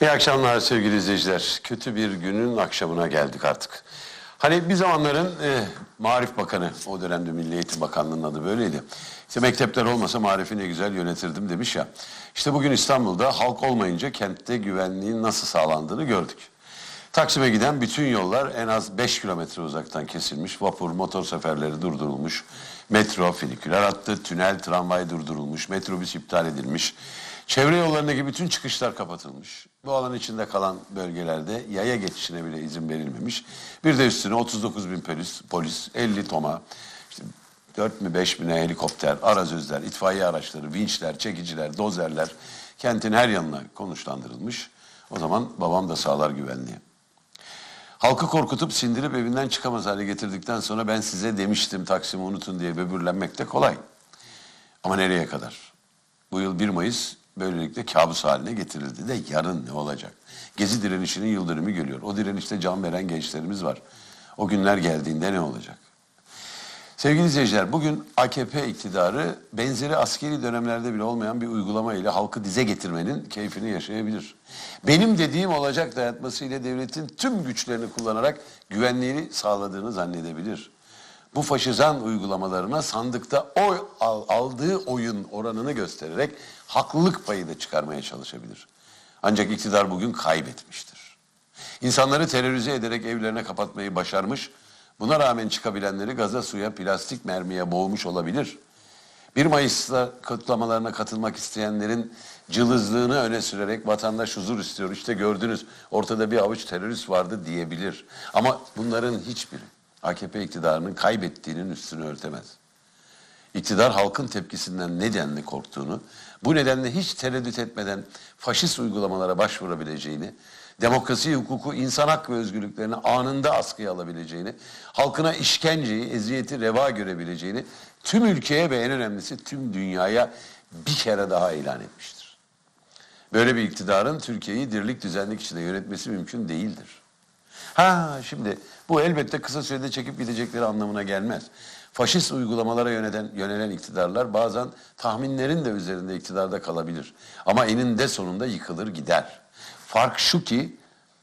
İyi akşamlar sevgili izleyiciler. Kötü bir günün akşamına geldik artık. Hani bir zamanların e, Marif Bakanı, o dönemde Milli Eğitim Bakanlığı'nın adı böyleydi. İşte mektepler olmasa marifi ne güzel yönetirdim demiş ya. İşte bugün İstanbul'da halk olmayınca kentte güvenliğin nasıl sağlandığını gördük. Taksim'e giden bütün yollar en az 5 kilometre uzaktan kesilmiş. Vapur, motor seferleri durdurulmuş. Metro, finiküler hattı, tünel, tramvay durdurulmuş. Metrobüs iptal edilmiş. Çevre yollarındaki bütün çıkışlar kapatılmış. Bu alan içinde kalan bölgelerde yaya geçişine bile izin verilmemiş. Bir de üstüne 39 bin polis, polis 50 toma, işte 4 mü 5 bine helikopter, arazözler, itfaiye araçları, vinçler, çekiciler, dozerler kentin her yanına konuşlandırılmış. O zaman babam da sağlar güvenliği. Halkı korkutup sindirip evinden çıkamaz hale getirdikten sonra ben size demiştim Taksim'i unutun diye böbürlenmek de kolay. Ama nereye kadar? Bu yıl 1 Mayıs böylelikle kabus haline getirildi de yarın ne olacak? Gezi direnişinin yıldönümü geliyor. O direnişte can veren gençlerimiz var. O günler geldiğinde ne olacak? Sevgili izleyiciler bugün AKP iktidarı benzeri askeri dönemlerde bile olmayan bir uygulama ile halkı dize getirmenin keyfini yaşayabilir. Benim dediğim olacak dayatması ile devletin tüm güçlerini kullanarak güvenliğini sağladığını zannedebilir. Bu faşizan uygulamalarına sandıkta oy al- aldığı oyun oranını göstererek haklılık payı da çıkarmaya çalışabilir. Ancak iktidar bugün kaybetmiştir. İnsanları terörize ederek evlerine kapatmayı başarmış, buna rağmen çıkabilenleri gaza suya, plastik mermiye boğmuş olabilir. 1 Mayıs'ta kutlamalarına katılmak isteyenlerin cılızlığını öne sürerek vatandaş huzur istiyor. İşte gördünüz ortada bir avuç terörist vardı diyebilir. Ama bunların hiçbiri AKP iktidarının kaybettiğinin üstünü örtemez. İktidar halkın tepkisinden nedenle korktuğunu, bu nedenle hiç tereddüt etmeden faşist uygulamalara başvurabileceğini, demokrasi, hukuku, insan hak ve özgürlüklerini anında askıya alabileceğini, halkına işkenceyi, eziyeti reva görebileceğini tüm ülkeye ve en önemlisi tüm dünyaya bir kere daha ilan etmiştir. Böyle bir iktidarın Türkiye'yi dirlik düzenlik içinde yönetmesi mümkün değildir. Ha şimdi bu elbette kısa sürede çekip gidecekleri anlamına gelmez. Faşist uygulamalara yönelen, yönelen iktidarlar bazen tahminlerin de üzerinde iktidarda kalabilir. Ama eninde sonunda yıkılır gider. Fark şu ki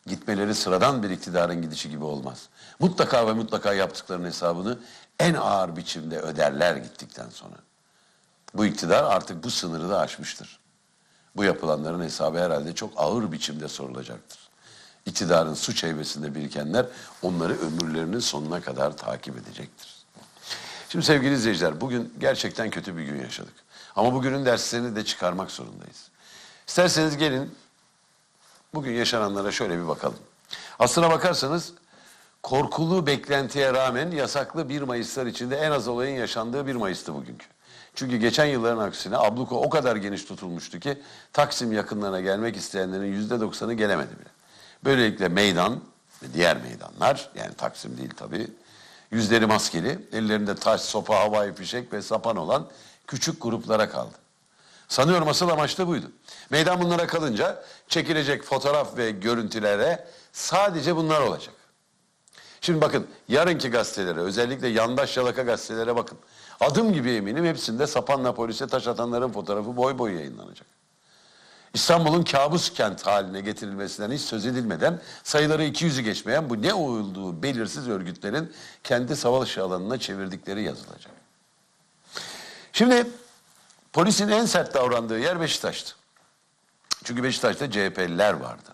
gitmeleri sıradan bir iktidarın gidişi gibi olmaz. Mutlaka ve mutlaka yaptıklarının hesabını en ağır biçimde öderler gittikten sonra. Bu iktidar artık bu sınırı da aşmıştır. Bu yapılanların hesabı herhalde çok ağır biçimde sorulacaktır. İktidarın suç heybesinde birikenler onları ömürlerinin sonuna kadar takip edecektir. Şimdi sevgili izleyiciler bugün gerçekten kötü bir gün yaşadık. Ama bugünün derslerini de çıkarmak zorundayız. İsterseniz gelin bugün yaşananlara şöyle bir bakalım. Aslına bakarsanız korkulu beklentiye rağmen yasaklı 1 Mayıslar içinde en az olayın yaşandığı 1 Mayıs'tı bugünkü. Çünkü geçen yılların aksine abluka o kadar geniş tutulmuştu ki Taksim yakınlarına gelmek isteyenlerin yüzde doksanı gelemedi bile. Böylelikle meydan ve diğer meydanlar yani Taksim değil tabii yüzleri maskeli, ellerinde taş, sopa, havai fişek ve sapan olan küçük gruplara kaldı. Sanıyorum asıl amaç da buydu. Meydan bunlara kalınca çekilecek fotoğraf ve görüntülere sadece bunlar olacak. Şimdi bakın yarınki gazetelere özellikle yandaş yalaka gazetelere bakın. Adım gibi eminim hepsinde sapanla polise taş atanların fotoğrafı boy boy yayınlanacak. İstanbul'un kabus kent haline getirilmesinden hiç söz edilmeden sayıları 200'ü geçmeyen bu ne olduğu belirsiz örgütlerin kendi savaş alanına çevirdikleri yazılacak. Şimdi polisin en sert davrandığı yer Beşiktaş'tı. Çünkü Beşiktaş'ta CHP'liler vardı.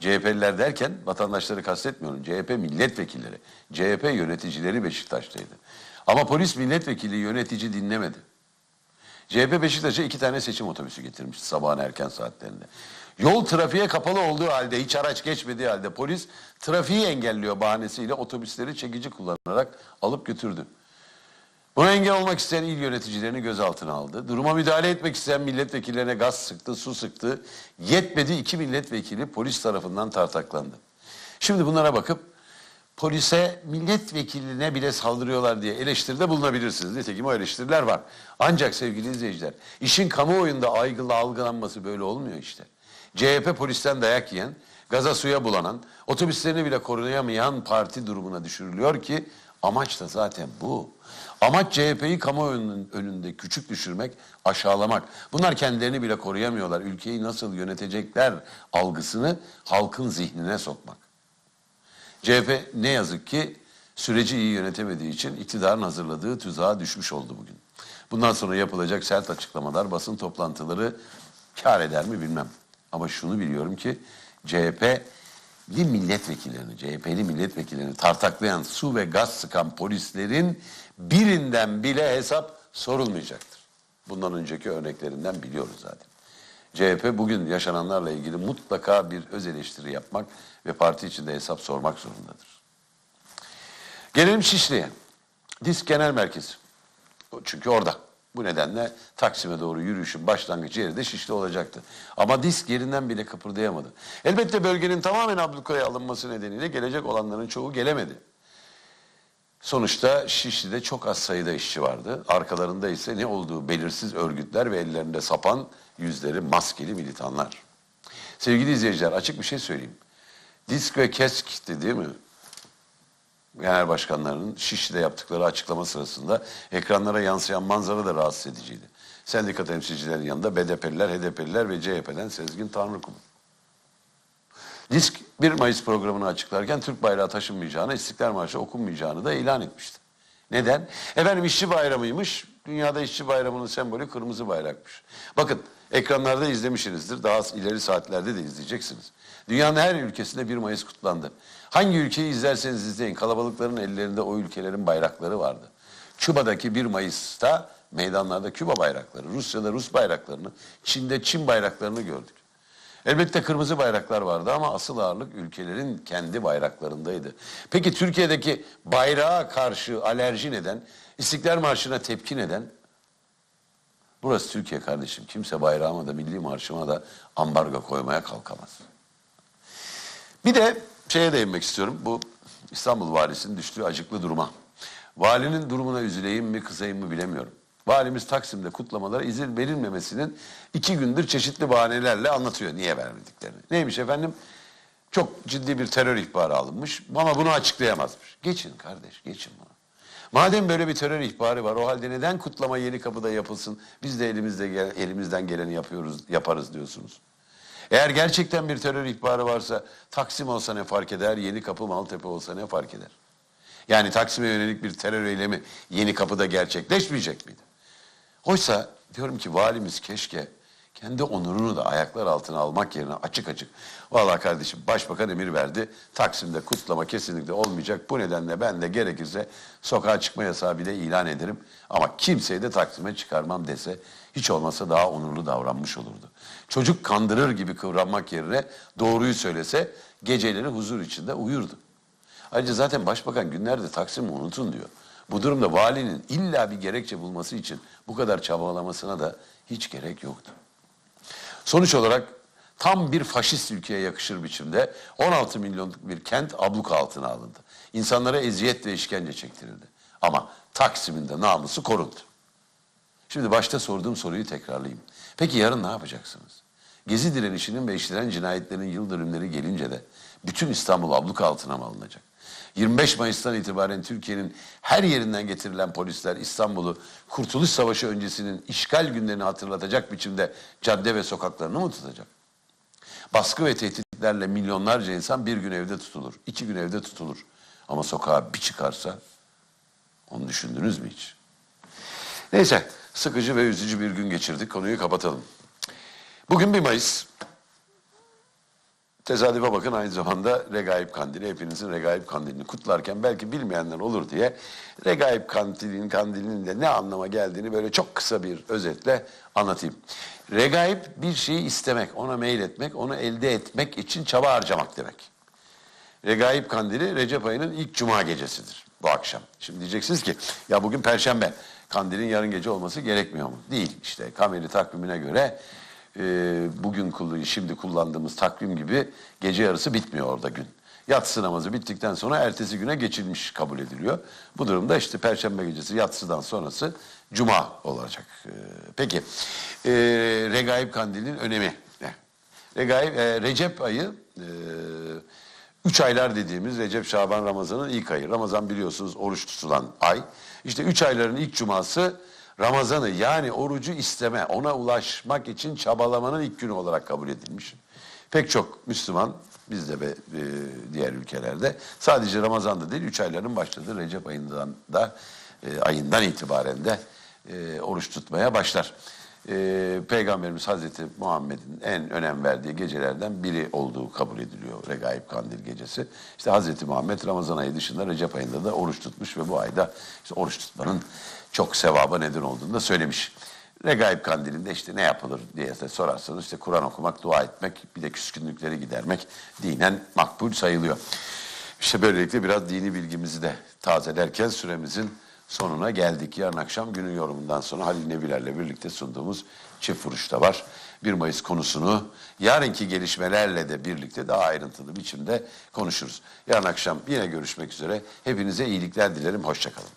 CHP'liler derken vatandaşları kastetmiyorum. CHP milletvekilleri, CHP yöneticileri Beşiktaş'taydı. Ama polis milletvekili yönetici dinlemedi. CHP Beşiktaş'a iki tane seçim otobüsü getirmişti sabahın erken saatlerinde. Yol trafiğe kapalı olduğu halde, hiç araç geçmediği halde polis trafiği engelliyor bahanesiyle otobüsleri çekici kullanarak alıp götürdü. Buna engel olmak isteyen il yöneticilerini gözaltına aldı. Duruma müdahale etmek isteyen milletvekillerine gaz sıktı, su sıktı. Yetmedi iki milletvekili polis tarafından tartaklandı. Şimdi bunlara bakıp polise milletvekiline bile saldırıyorlar diye eleştiride bulunabilirsiniz. Nitekim o eleştiriler var. Ancak sevgili izleyiciler işin kamuoyunda aygılı algılanması böyle olmuyor işte. CHP polisten dayak yiyen, gaza suya bulanan, otobüslerini bile koruyamayan parti durumuna düşürülüyor ki Amaç da zaten bu. Amaç CHP'yi kamuoyunun önünde küçük düşürmek, aşağılamak. Bunlar kendilerini bile koruyamıyorlar. Ülkeyi nasıl yönetecekler algısını halkın zihnine sokmak. CHP ne yazık ki süreci iyi yönetemediği için iktidarın hazırladığı tuzağa düşmüş oldu bugün. Bundan sonra yapılacak sert açıklamalar, basın toplantıları kar eder mi bilmem. Ama şunu biliyorum ki CHP'li milletvekillerini, CHP'li milletvekillerini tartaklayan su ve gaz sıkan polislerin birinden bile hesap sorulmayacaktır. Bundan önceki örneklerinden biliyoruz zaten. CHP bugün yaşananlarla ilgili mutlaka bir öz eleştiri yapmak ve parti içinde hesap sormak zorundadır. Gelelim Şişli'ye. Disk Genel Merkezi. Çünkü orada. Bu nedenle Taksim'e doğru yürüyüşün başlangıç yeri de Şişli olacaktı. Ama disk yerinden bile kıpırdayamadı. Elbette bölgenin tamamen ablukaya alınması nedeniyle gelecek olanların çoğu gelemedi. Sonuçta Şişli'de çok az sayıda işçi vardı. Arkalarında ise ne olduğu belirsiz örgütler ve ellerinde sapan yüzleri maskeli militanlar. Sevgili izleyiciler açık bir şey söyleyeyim. Disk ve KESK değil mi? Genel başkanlarının Şişli'de yaptıkları açıklama sırasında ekranlara yansıyan manzara da rahatsız ediciydi. Sendika temsilcilerin yanında BDP'liler, HDP'liler ve CHP'den Sezgin Tanrıkum. Disk 1 Mayıs programını açıklarken Türk bayrağı taşınmayacağını, İstiklal Marşı okunmayacağını da ilan etmişti. Neden? Efendim işçi bayramıymış. Dünyada işçi bayramının sembolü kırmızı bayrakmış. Bakın ekranlarda izlemişsinizdir. Daha ileri saatlerde de izleyeceksiniz. Dünyanın her ülkesinde 1 Mayıs kutlandı. Hangi ülkeyi izlerseniz izleyin kalabalıkların ellerinde o ülkelerin bayrakları vardı. Küba'daki 1 Mayıs'ta meydanlarda Küba bayrakları, Rusya'da Rus bayraklarını, Çin'de Çin bayraklarını gördük. Elbette kırmızı bayraklar vardı ama asıl ağırlık ülkelerin kendi bayraklarındaydı. Peki Türkiye'deki bayrağa karşı alerji neden, İstiklal Marşı'na tepki neden? Burası Türkiye kardeşim. Kimse bayrağıma da milli marşıma da ambargo koymaya kalkamaz. Bir de şeye değinmek istiyorum. Bu İstanbul valisinin düştüğü acıklı duruma. Valinin durumuna üzüleyim mi kızayım mı bilemiyorum. Valimiz Taksim'de kutlamalara izin verilmemesinin iki gündür çeşitli bahanelerle anlatıyor niye vermediklerini. Neymiş efendim? Çok ciddi bir terör ihbarı alınmış ama bunu açıklayamazmış. Geçin kardeş geçin bunu. Madem böyle bir terör ihbarı var o halde neden kutlama yeni kapıda yapılsın? Biz de elimizde elimizden geleni yapıyoruz yaparız diyorsunuz. Eğer gerçekten bir terör ihbarı varsa Taksim olsa ne fark eder, Yeni Kapı Maltepe olsa ne fark eder? Yani Taksim'e yönelik bir terör eylemi Yeni Kapı'da gerçekleşmeyecek miydi? Oysa diyorum ki valimiz keşke kendi onurunu da ayaklar altına almak yerine açık açık. Vallahi kardeşim başbakan emir verdi. Taksim'de kutlama kesinlikle olmayacak. Bu nedenle ben de gerekirse sokağa çıkma yasağı bile ilan ederim. Ama kimseyi de Taksim'e çıkarmam dese hiç olmasa daha onurlu davranmış olurdu. Çocuk kandırır gibi kıvranmak yerine doğruyu söylese geceleri huzur içinde uyurdu. Ayrıca zaten başbakan günlerde Taksim'i unutun diyor. Bu durumda valinin illa bir gerekçe bulması için bu kadar çabalamasına da hiç gerek yoktu. Sonuç olarak tam bir faşist ülkeye yakışır biçimde 16 milyonluk bir kent abluka altına alındı. İnsanlara eziyet ve işkence çektirildi. Ama Taksim'in de namusu korundu. Şimdi başta sorduğum soruyu tekrarlayayım. Peki yarın ne yapacaksınız? Gezi direnişinin ve işlenen cinayetlerin yıl dönümleri gelince de bütün İstanbul abluka altına mı alınacak? 25 Mayıs'tan itibaren Türkiye'nin her yerinden getirilen polisler İstanbul'u Kurtuluş Savaşı öncesinin işgal günlerini hatırlatacak biçimde cadde ve sokaklarını mı tutacak? Baskı ve tehditlerle milyonlarca insan bir gün evde tutulur, iki gün evde tutulur. Ama sokağa bir çıkarsa onu düşündünüz mü hiç? Neyse sıkıcı ve üzücü bir gün geçirdik. Konuyu kapatalım. Bugün 1 Mayıs. Tesadüfe bakın aynı zamanda Regaib Kandili. Hepinizin Regaib Kandilini kutlarken belki bilmeyenler olur diye Regaib Kandilinin kandilinin de ne anlama geldiğini böyle çok kısa bir özetle anlatayım. Regaib bir şeyi istemek, ona meyletmek, onu elde etmek için çaba harcamak demek. Regaib Kandili Recep ayının ilk cuma gecesidir bu akşam. Şimdi diyeceksiniz ki ya bugün perşembe kandilin yarın gece olması gerekmiyor mu? Değil işte kameri takvimine göre e, bugün kullan- şimdi kullandığımız takvim gibi gece yarısı bitmiyor orada gün. Yatsı namazı bittikten sonra ertesi güne geçilmiş kabul ediliyor. Bu durumda işte perşembe gecesi yatsıdan sonrası cuma olacak. E, peki e, Regaib Kandil'in önemi ne? Regaib, e, Recep ayı e, Üç aylar dediğimiz Recep, Şaban, Ramazan'ın ilk ayı. Ramazan biliyorsunuz oruç tutulan ay. İşte üç ayların ilk cuması Ramazan'ı yani orucu isteme, ona ulaşmak için çabalamanın ilk günü olarak kabul edilmiş. Pek çok Müslüman bizde ve e, diğer ülkelerde sadece Ramazan'da değil üç ayların başladığı Recep ayından da e, ayından itibaren de e, oruç tutmaya başlar. E, Peygamberimiz Hazreti Muhammed'in en önem verdiği gecelerden biri olduğu kabul ediliyor Regaib Kandil gecesi. İşte Hazreti Muhammed Ramazan ayı dışında Recep ayında da oruç tutmuş ve bu ayda işte oruç tutmanın çok sevaba neden olduğunu da söylemiş. Regaib kandilinde işte ne yapılır diye de sorarsanız işte Kur'an okumak, dua etmek, bir de küskünlükleri gidermek dinen makbul sayılıyor. İşte böylelikle biraz dini bilgimizi de tazelerken süremizin sonuna geldik. Yarın akşam günün yorumundan sonra Halil Nebiler'le birlikte sunduğumuz çift vuruşta var. 1 Mayıs konusunu yarınki gelişmelerle de birlikte daha ayrıntılı biçimde konuşuruz. Yarın akşam yine görüşmek üzere. Hepinize iyilikler dilerim. Hoşçakalın.